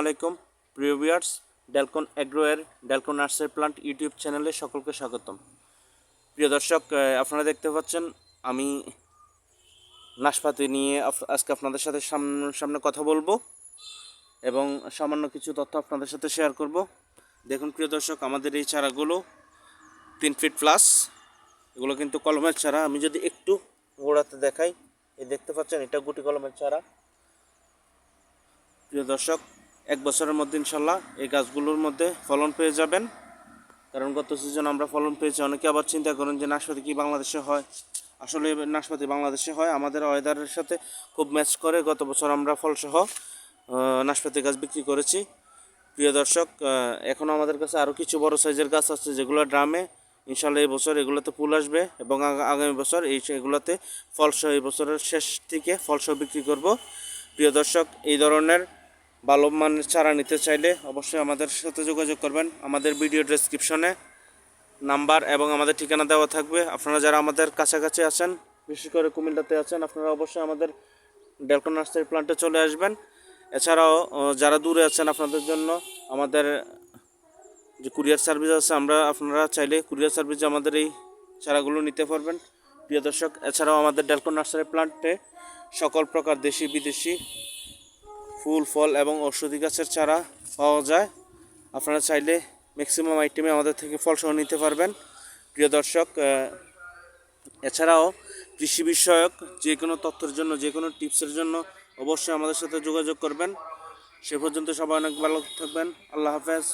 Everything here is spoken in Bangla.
আলাইকুম, প্রিয় ভিউয়ার্স, ডেলকন অ্যাগ্রোয়ের ডেলকন নার্সারি প্লান্ট ইউটিউব চ্যানেলে সকলকে স্বাগতম। প্রিয় দর্শক আপনারা দেখতে পাচ্ছেন, আমি নাশপাতি নিয়ে আজকে আপনাদের সাথে সামনে কথা বলব এবং সামান্য কিছু তথ্য আপনাদের সাথে শেয়ার করব। দেখুন, প্রিয় দর্শক, আমাদের এই চারাগুলো তিন ফিট প্লাস এগুলো কিন্তু কলমের চারা। আমি যদি একটু গোড়াতে দেখাই, এই দেখতে পাচ্ছেন, এটা গুটি কলমের চারা। প্রিয় দর্শক এক বছরের মধ্যে ইনশাল্লাহ এই গাছগুলোর মধ্যে ফলন পেয়ে যাবেন। কারণ গত সিজন আমরা ফলন পেয়েছি। অনেকে আবার চিন্তা করেন যে নাশপাতি কি বাংলাদেশে হয়? আসলে নাশপাতি বাংলাদেশে হয়, আমাদের ওয়েদারের সাথে খুব ম্যাচ করে। গত বছর আমরা ফলসহ নাশপাতি গাছ বিক্রি করেছি। প্রিয় দর্শক এখনও আমাদের কাছে আরও কিছু বড় সাইজের গাছ আছে, যেগুলো ড্রামে ইনশাল্লাহ এই বছর এগুলোতে ফুল আসবে এবং আগামী বছর এই এগুলোতে ফলসহ এই বছরের শেষ থেকে ফলসহ বিক্রি করব। প্রিয় দর্শক, এই ধরনের ভালো মানের চারা নিতে চাইলে অবশ্যই আমাদের সাথে যোগাযোগ করবেন। আমাদের ভিডিও ডেসক্রিপশনে নাম্বার এবং আমাদের ঠিকানা দেওয়া থাকবে। আপনারা যারা আমাদের কাছাকাছি আছেন, বিশেষ করে কুমিল্লাতে আছেন, আপনারা অবশ্যই আমাদের ডেলকন নার্সারি প্লান্টে চলে আসবেন। এছাড়াও যারা দূরে আছেন আপনাদের জন্য আমাদের যে কুরিয়ার সার্ভিস আছে, আমরা আপনারা চাইলে কুরিয়ার সার্ভিসে আমাদের এই চারাগুলো নিতে পারবেন। প্রিয় দর্শক, এছাড়াও আমাদের ডেলকন নার্সারি প্লান্টে সকল প্রকার দেশি বিদেশি ফুল, ফল এবং ঔষধি গাছের চারা পাওয়া যায়। আপনারা চাইলে ম্যাক্সিমাম আইটেমে আমাদের থেকে ফল সহ নিতে পারবেন। প্রিয় দর্শক এছাড়াও কৃষি বিষয়ক যে কোনো তথ্যের জন্য, যে কোনো টিপসের জন্য অবশ্যই আমাদের সাথে যোগাযোগ করবেন। সে পর্যন্ত সবাই অনেক ভালো থাকবেন। আল্লাহ হাফেজ।